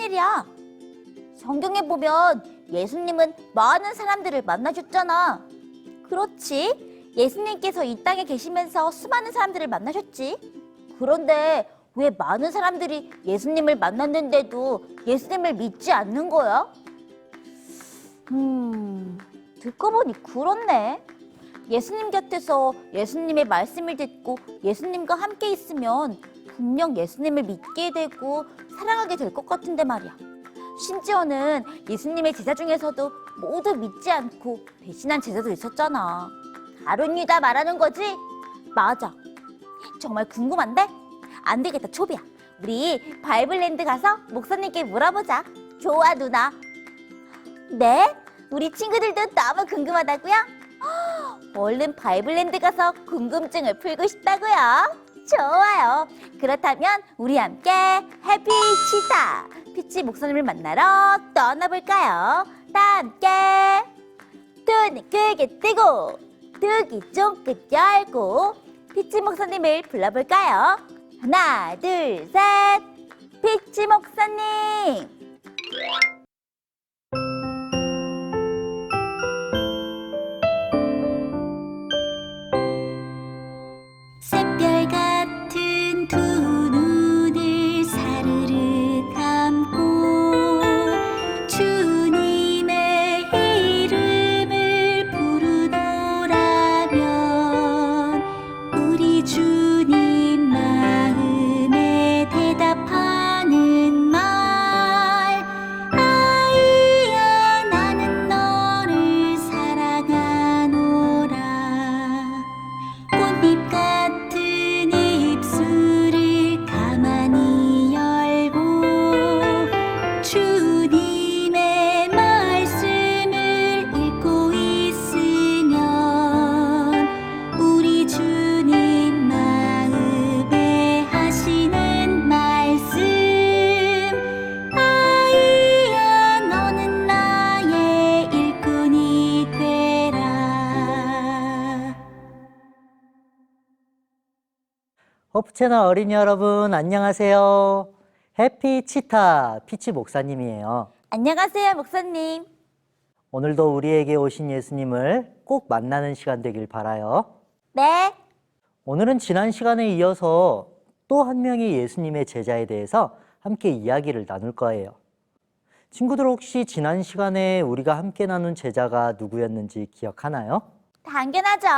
일이야. 성경에 보면 예수님은 많은 사람들을 만나셨잖아. 그렇지. 예수님께서 이 땅에 계시면서 수많은 사람들을 만나셨지. 그런데 왜 많은 사람들이 예수님을 만났는데도 예수님을 믿지 않는 거야? 음, 듣고 보니 그렇네. 예수님 곁에서 예수님의 말씀을 듣고 예수님과 함께 있으면 분명 예수님을 믿게 되고 사랑하게 될 것 같은데 말이야. 심지어는 예수님의 제자 중에서도 모두 믿지 않고 배신한 제자도 있었잖아. 가룟 유다 말하는 거지? 맞아. 정말 궁금한데? 안 되겠다, 초비야. 우리 바이블랜드 가서 목사님께 물어보자. 좋아, 누나. 네? 우리 친구들도 너무 궁금하다고요? 헉, 얼른 바이블랜드 가서 궁금증을 풀고 싶다고요? 좋아요. 그렇다면 우리 함께 해피치다 피치 목사님을 만나러 떠나볼까요? 다 함께 눈을 크게 뜨고 뜨기 쫑긋 열고 피치 목사님을 불러볼까요? 하나, 둘, 셋. 피치 목사님. 채널 어린이 여러분 안녕하세요. 해피 치타 피치 목사님이에요. 안녕하세요, 목사님. 오늘도 우리에게 오신 예수님을 꼭 만나는 시간 되길 바라요. 네, 오늘은 지난 시간에 이어서 또 한 명의 예수님의 제자에 대해서 함께 이야기를 나눌 거예요. 친구들 혹시 지난 시간에 우리가 함께 나눈 제자가 누구였는지 기억하나요? 당연하죠.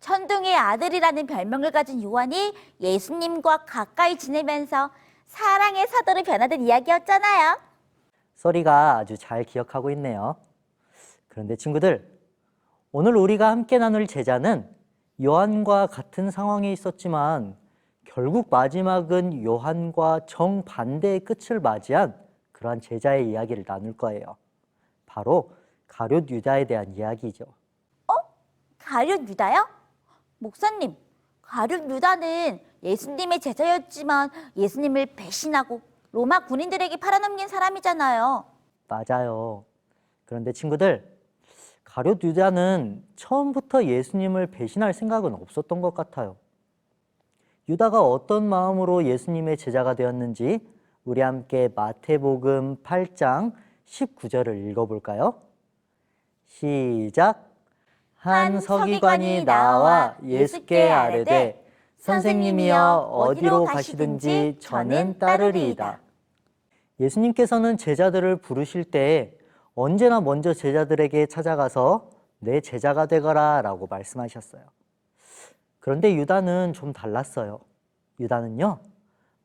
천둥의 아들이라는 별명을 가진 요한이 예수님과 가까이 지내면서 사랑의 사도로 변화된 이야기였잖아요. 쏘리가 아주 잘 기억하고 있네요. 그런데 친구들, 오늘 우리가 함께 나눌 제자는 요한과 같은 상황에 있었지만 결국 마지막은 요한과 정반대의 끝을 맞이한 그러한 제자의 이야기를 나눌 거예요. 바로 가룟 유다에 대한 이야기죠. 가룟 유다요? 목사님, 가룟 유다는 예수님의 제자였지만 예수님을 배신하고 로마 군인들에게 팔아넘긴 사람이잖아요. 맞아요. 그런데 친구들, 가룟 유다는 처음부터 예수님을 배신할 생각은 없었던 것 같아요. 유다가 어떤 마음으로 예수님의 제자가 되었는지 우리 함께 마태복음 8장 19절을 읽어볼까요? 시작. 한 서기관이 나와 예수께 아뢰되 선생님이여 어디로 가시든지 저는 따르리이다. 예수님께서는 제자들을 부르실 때 언제나 먼저 제자들에게 찾아가서 내 제자가 되거라 라고 말씀하셨어요. 그런데 유다는 좀 달랐어요. 유다는요,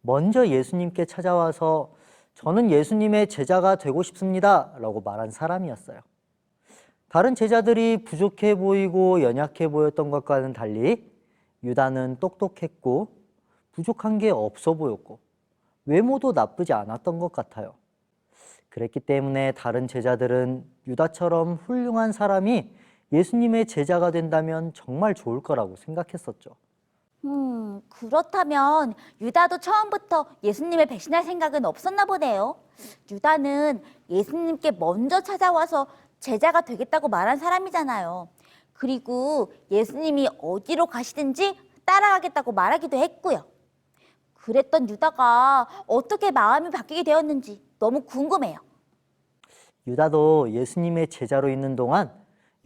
먼저 예수님께 찾아와서 저는 예수님의 제자가 되고 싶습니다 라고 말한 사람이었어요. 다른 제자들이 부족해 보이고 연약해 보였던 것과는 달리 유다는 똑똑했고 부족한 게 없어 보였고 외모도 나쁘지 않았던 것 같아요. 그랬기 때문에 다른 제자들은 유다처럼 훌륭한 사람이 예수님의 제자가 된다면 정말 좋을 거라고 생각했었죠. 음, 그렇다면 유다도 처음부터 예수님을 배신할 생각은 없었나 보네요. 유다는 예수님께 먼저 찾아와서 제자가 되겠다고 말한 사람이잖아요. 그리고 예수님이 어디로 가시든지 따라가겠다고 말하기도 했고요. 그랬던 유다가 어떻게 마음이 바뀌게 되었는지 너무 궁금해요. 유다도 예수님의 제자로 있는 동안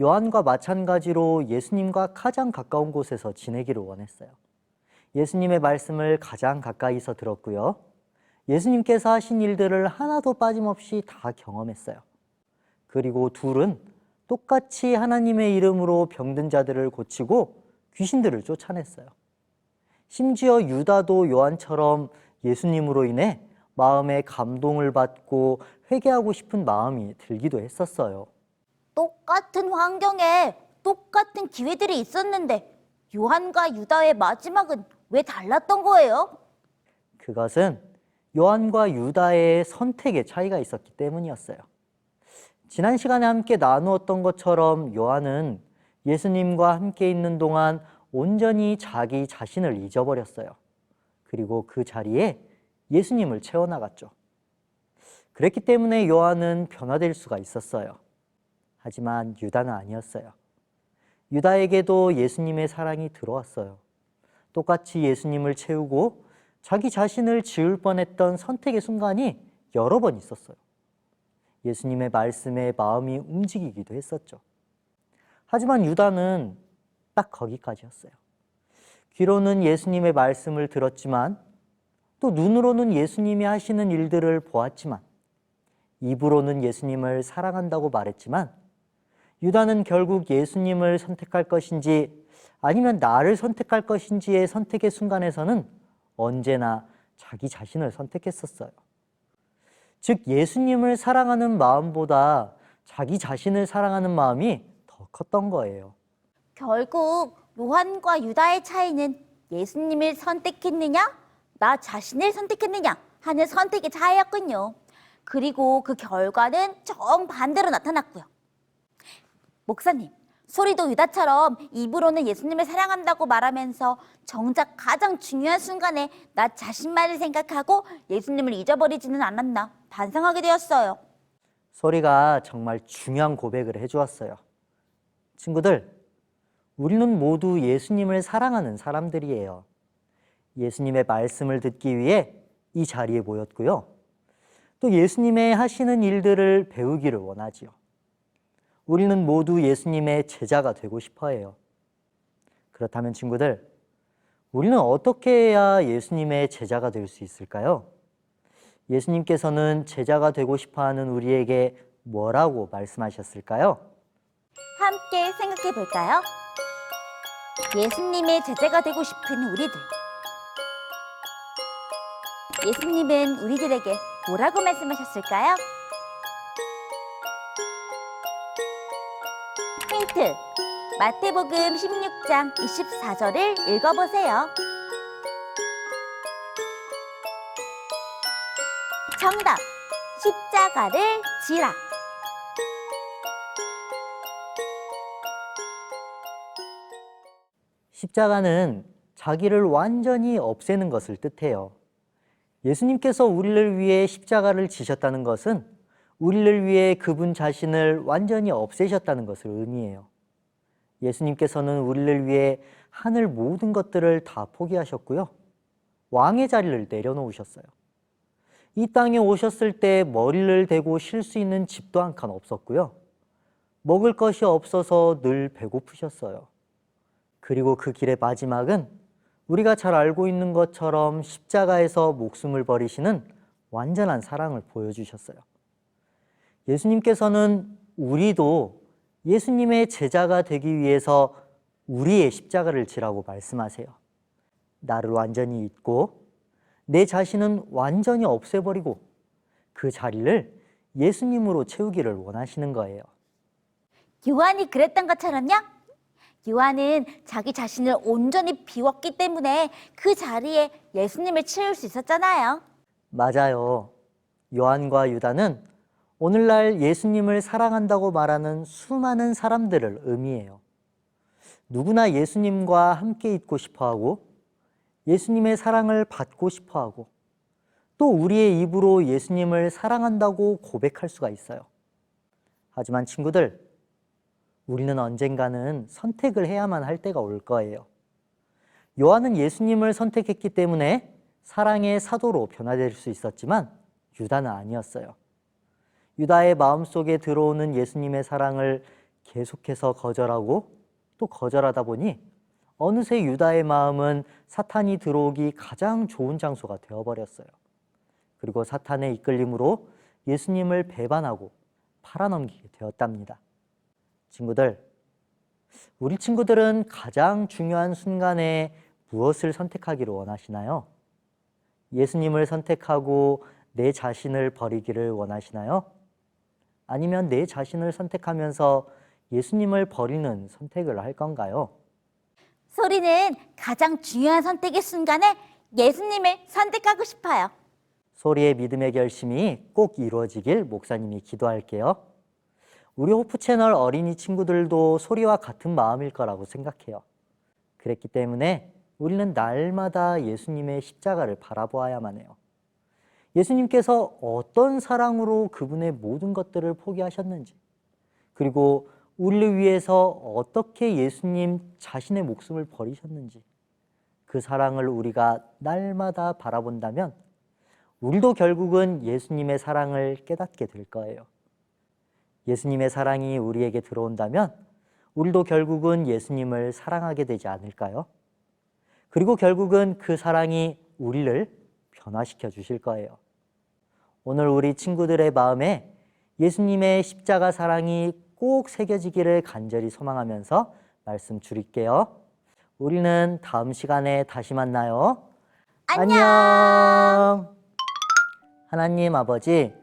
요한과 마찬가지로 예수님과 가장 가까운 곳에서 지내기를 원했어요. 예수님의 말씀을 가장 가까이서 들었고요. 예수님께서 하신 일들을 하나도 빠짐없이 다 경험했어요. 그리고 둘은 똑같이 하나님의 이름으로 병든 자들을 고치고 귀신들을 쫓아냈어요. 심지어 유다도 요한처럼 예수님으로 인해 마음에 감동을 받고 회개하고 싶은 마음이 들기도 했었어요. 똑같은 환경에 똑같은 기회들이 있었는데 요한과 유다의 마지막은 왜 달랐던 거예요? 그것은 요한과 유다의 선택의 차이가 있었기 때문이었어요. 지난 시간에 함께 나누었던 것처럼 요한은 예수님과 함께 있는 동안 온전히 자기 자신을 잊어버렸어요. 그리고 그 자리에 예수님을 채워나갔죠. 그랬기 때문에 요한은 변화될 수가 있었어요. 하지만 유다는 아니었어요. 유다에게도 예수님의 사랑이 들어왔어요. 똑같이 예수님을 채우고 자기 자신을 지울 뻔했던 선택의 순간이 여러 번 있었어요. 예수님의 말씀에 마음이 움직이기도 했었죠. 하지만 유다는 딱 거기까지였어요. 귀로는 예수님의 말씀을 들었지만 또 눈으로는 예수님이 하시는 일들을 보았지만 입으로는 예수님을 사랑한다고 말했지만 유다는 결국 예수님을 선택할 것인지 아니면 나를 선택할 것인지의 선택의 순간에서는 언제나 자기 자신을 선택했었어요. 즉, 예수님을 사랑하는 마음보다 자기 자신을 사랑하는 마음이 더 컸던 거예요. 결국 요한과 유다의 차이는 예수님을 선택했느냐, 나 자신을 선택했느냐 하는 선택의 차이였군요. 그리고 그 결과는 정반대로 나타났고요. 목사님, 소리도 유다처럼 입으로는 예수님을 사랑한다고 말하면서 정작 가장 중요한 순간에 나 자신만을 생각하고 예수님을 잊어버리지는 않았나 반성하게 되었어요. 소리가 정말 중요한 고백을 해주었어요. 친구들, 우리는 모두 예수님을 사랑하는 사람들이에요. 예수님의 말씀을 듣기 위해 이 자리에 모였고요. 또 예수님의 하시는 일들을 배우기를 원하지요. 우리는 모두 예수님의 제자가 되고 싶어 해요. 그렇다면 친구들, 우리는 어떻게 해야 예수님의 제자가 될 수 있을까요? 예수님께서는 제자가 되고 싶어 하는 우리에게 뭐라고 말씀하셨을까요? 함께 생각해 볼까요? 예수님의 제자가 되고 싶은 우리들. 예수님은 우리들에게 뭐라고 말씀하셨을까요? 힌트. 마태복음 16장 24절을 읽어보세요. 정답. 십자가를 지라. 십자가는 자기를 완전히 없애는 것을 뜻해요. 예수님께서 우리를 위해 십자가를 지셨다는 것은 우리를 위해 그분 자신을 완전히 없애셨다는 것을 의미해요. 예수님께서는 우리를 위해 하늘 모든 것들을 다 포기하셨고요. 왕의 자리를 내려놓으셨어요. 이 땅에 오셨을 때 머리를 대고 쉴 수 있는 집도 한 칸 없었고요. 먹을 것이 없어서 늘 배고프셨어요. 그리고 그 길의 마지막은 우리가 잘 알고 있는 것처럼 십자가에서 목숨을 버리시는 완전한 사랑을 보여주셨어요. 예수님께서는 우리도 예수님의 제자가 되기 위해서 우리의 십자가를 지라고 말씀하세요. 나를 완전히 잊고 내 자신은 완전히 없애버리고 그 자리를 예수님으로 채우기를 원하시는 거예요. 요한이 그랬던 것처럼요. 요한은 자기 자신을 온전히 비웠기 때문에 그 자리에 예수님을 채울 수 있었잖아요. 맞아요. 요한과 유다는 오늘날 예수님을 사랑한다고 말하는 수많은 사람들을 의미해요. 누구나 예수님과 함께 있고 싶어 하고 예수님의 사랑을 받고 싶어 하고 또 우리의 입으로 예수님을 사랑한다고 고백할 수가 있어요. 하지만 친구들, 우리는 언젠가는 선택을 해야만 할 때가 올 거예요. 요한은 예수님을 선택했기 때문에 사랑의 사도로 변화될 수 있었지만 유다는 아니었어요. 유다의 마음속에 들어오는 예수님의 사랑을 계속해서 거절하고 또 거절하다 보니 어느새 유다의 마음은 사탄이 들어오기 가장 좋은 장소가 되어버렸어요. 그리고 사탄의 이끌림으로 예수님을 배반하고 팔아넘기게 되었답니다. 친구들, 우리 친구들은 가장 중요한 순간에 무엇을 선택하기를 원하시나요? 예수님을 선택하고 내 자신을 버리기를 원하시나요? 아니면 내 자신을 선택하면서 예수님을 버리는 선택을 할 건가요? 소리는 가장 중요한 선택의 순간에 예수님을 선택하고 싶어요. 소리의 믿음의 결심이 꼭 이루어지길 목사님이 기도할게요. 우리 호프 채널 어린이 친구들도 소리와 같은 마음일 거라고 생각해요. 그랬기 때문에 우리는 날마다 예수님의 십자가를 바라보아야만 해요. 예수님께서 어떤 사랑으로 그분의 모든 것들을 포기하셨는지, 그리고 우리를 위해서 어떻게 예수님 자신의 목숨을 버리셨는지, 그 사랑을 우리가 날마다 바라본다면, 우리도 결국은 예수님의 사랑을 깨닫게 될 거예요. 예수님의 사랑이 우리에게 들어온다면 우리도 결국은 예수님을 사랑하게 되지 않을까요? 그리고 결국은 그 사랑이 우리를 변화시켜 주실 거예요. 오늘 우리 친구들의 마음에 예수님의 십자가 사랑이 꼭 새겨지기를 간절히 소망하면서 말씀 줄일게요. 우리는 다음 시간에 다시 만나요. 안녕. 하나님 아버지,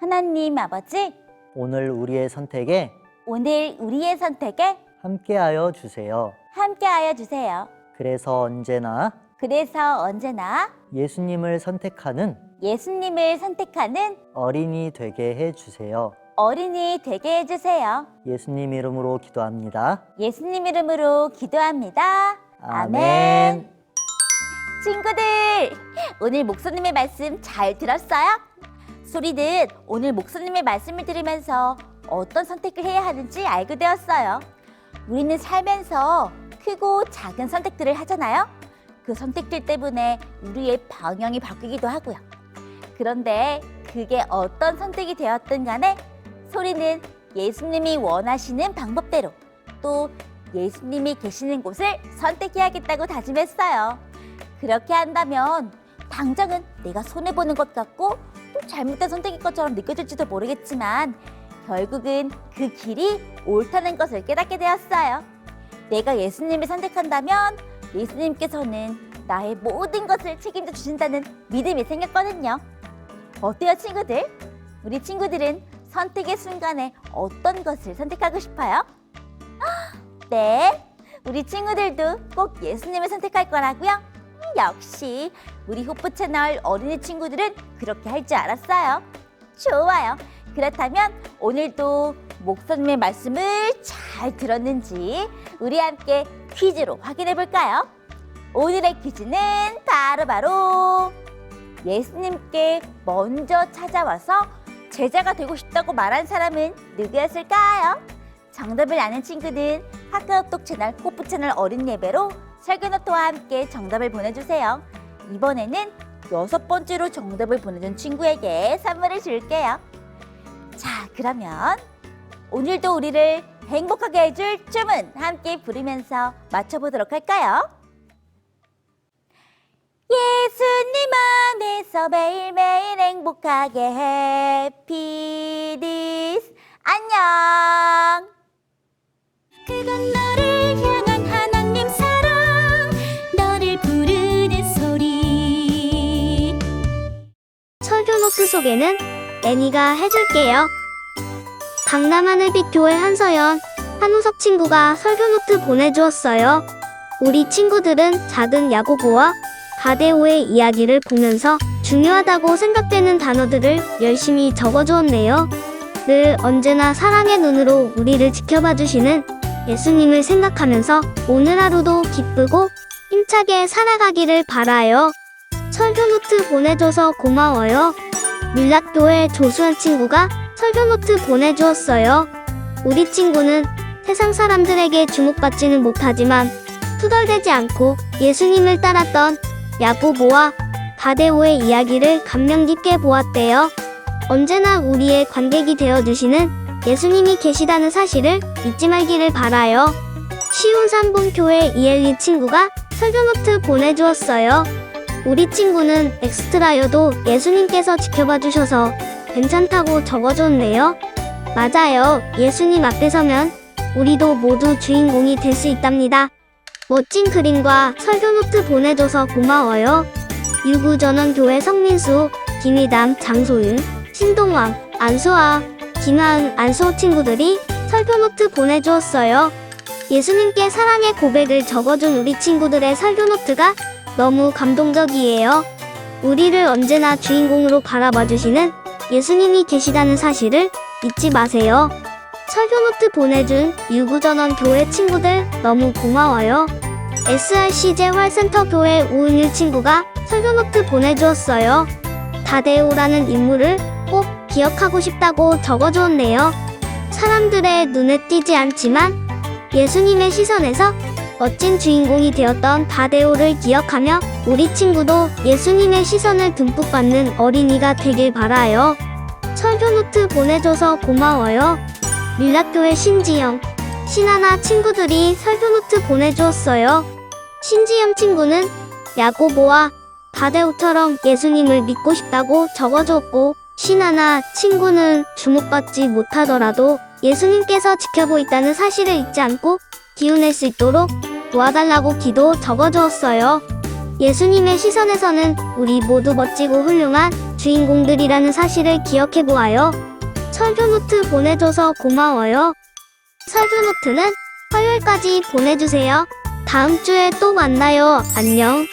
하나님 아버지, 오늘 우리의 선택에 오늘 우리의 선택에 함께하여 주세요. 함께하여 주세요. 그래서 언제나 그래서 언제나 예수님을 선택하는 예수님을 선택하는 어린이 되게 해 주세요. 어린이 되게 해주세요. 예수님 이름으로 기도합니다. 예수님 이름으로 기도합니다. 아멘. 친구들, 오늘 목사님의 말씀 잘 들었어요? 소리는 오늘 목사님의 말씀을 들으면서 어떤 선택을 해야 하는지 알게 되었어요. 우리는 살면서 크고 작은 선택들을 하잖아요. 그 선택들 때문에 우리의 방향이 바뀌기도 하고요. 그런데 그게 어떤 선택이 되었든 간에 소리는 예수님이 원하시는 방법대로 또 예수님이 계시는 곳을 선택해야겠다고 다짐했어요. 그렇게 한다면 당장은 내가 손해보는 것 같고 또 잘못된 선택인 것처럼 느껴질지도 모르겠지만 결국은 그 길이 옳다는 것을 깨닫게 되었어요. 내가 예수님을 선택한다면 예수님께서는 나의 모든 것을 책임져 주신다는 믿음이 생겼거든요. 어때요, 친구들? 우리 친구들은 선택의 순간에 어떤 것을 선택하고 싶어요? 네, 우리 친구들도 꼭 예수님을 선택할 거라고요? 음, 역시 우리 호프 채널 어린이 친구들은 그렇게 할 줄 알았어요. 좋아요. 그렇다면 오늘도 목사님의 말씀을 잘 들었는지 우리 함께 퀴즈로 확인해 볼까요? 오늘의 퀴즈는 바로 바로 예수님께 먼저 찾아와서 제자가 되고 싶다고 말한 사람은 누구였을까요? 정답을 아는 친구는 카카오톡 채널 호프 채널 어린 예배로 설교노트와 함께 정답을 보내주세요. 이번에는 여섯 번째로 정답을 보내준 친구에게 선물을 줄게요. 자, 그러면 오늘도 우리를 행복하게 해줄 춤은 함께 부르면서 맞춰보도록 할까요? 예수님 안에서 매일매일 행복하게 해피 디스 안녕 그건 너를 향한 하나님 사랑 너를 부르는 소리 설교 노트 소개는 애니가 해줄게요. 강남하늘빛 교회 한서연, 한우석 친구가 설교 노트 보내주었어요. 우리 친구들은 작은 야고보와 가데오의 이야기를 보면서 중요하다고 생각되는 단어들을 열심히 적어주었네요. 늘 언제나 사랑의 눈으로 우리를 지켜봐 주시는 예수님을 생각하면서 오늘 하루도 기쁘고 힘차게 살아가기를 바라요. 설교 노트 보내줘서 고마워요. 밀락교회 조수연 친구가 설교 노트 보내주었어요. 우리 친구는 세상 사람들에게 주목받지는 못하지만 투덜대지 않고 예수님을 따랐던 야고보와 다데오의 이야기를 감명 깊게 보았대요. 언제나 우리의 관객이 되어 주시는 예수님이 계시다는 사실을 잊지 말기를 바라요. 쉬운 삼봉교회 이엘리 친구가 설교노트 보내주었어요. 우리 친구는 엑스트라여도 예수님께서 지켜봐 주셔서 괜찮다고 적어줬네요. 맞아요. 예수님 앞에 서면 우리도 모두 주인공이 될 수 있답니다. 멋진 그림과 설교 노트 보내줘서 고마워요. 유구전원교회 성민수, 김희담, 장소윤, 신동왕, 안수아, 김하은, 안수호 친구들이 설교 노트 보내주었어요. 예수님께 사랑의 고백을 적어준 우리 친구들의 설교 노트가 너무 감동적이에요. 우리를 언제나 주인공으로 바라봐 주시는 예수님이 계시다는 사실을 잊지 마세요. 설교노트 보내준 유구전원 교회 친구들 너무 고마워요. SRCJ 활센터 교회 우은일 친구가 설교노트 보내주었어요. 다데오라는 인물을 꼭 기억하고 싶다고 적어주었네요. 사람들의 눈에 띄지 않지만 예수님의 시선에서 멋진 주인공이 되었던 다데오를 기억하며 우리 친구도 예수님의 시선을 듬뿍 받는 어린이가 되길 바라요. 설교노트 보내줘서 고마워요. 밀락교회 신지영, 신하나 친구들이 설교노트 보내주었어요. 신지영 친구는 야고보와 다데오처럼 예수님을 믿고 싶다고 적어줬고, 신하나 친구는 주목받지 못하더라도 예수님께서 지켜보 있다는 사실을 잊지 않고 기운낼 수 있도록 도와달라고 기도 적어주었어요. 예수님의 시선에서는 우리 모두 멋지고 훌륭한 주인공들이라는 사실을 기억해 보아요. 설교노트 보내줘서 고마워요. 설교노트는 화요일까지 보내주세요. 다음 주에 또 만나요. 안녕.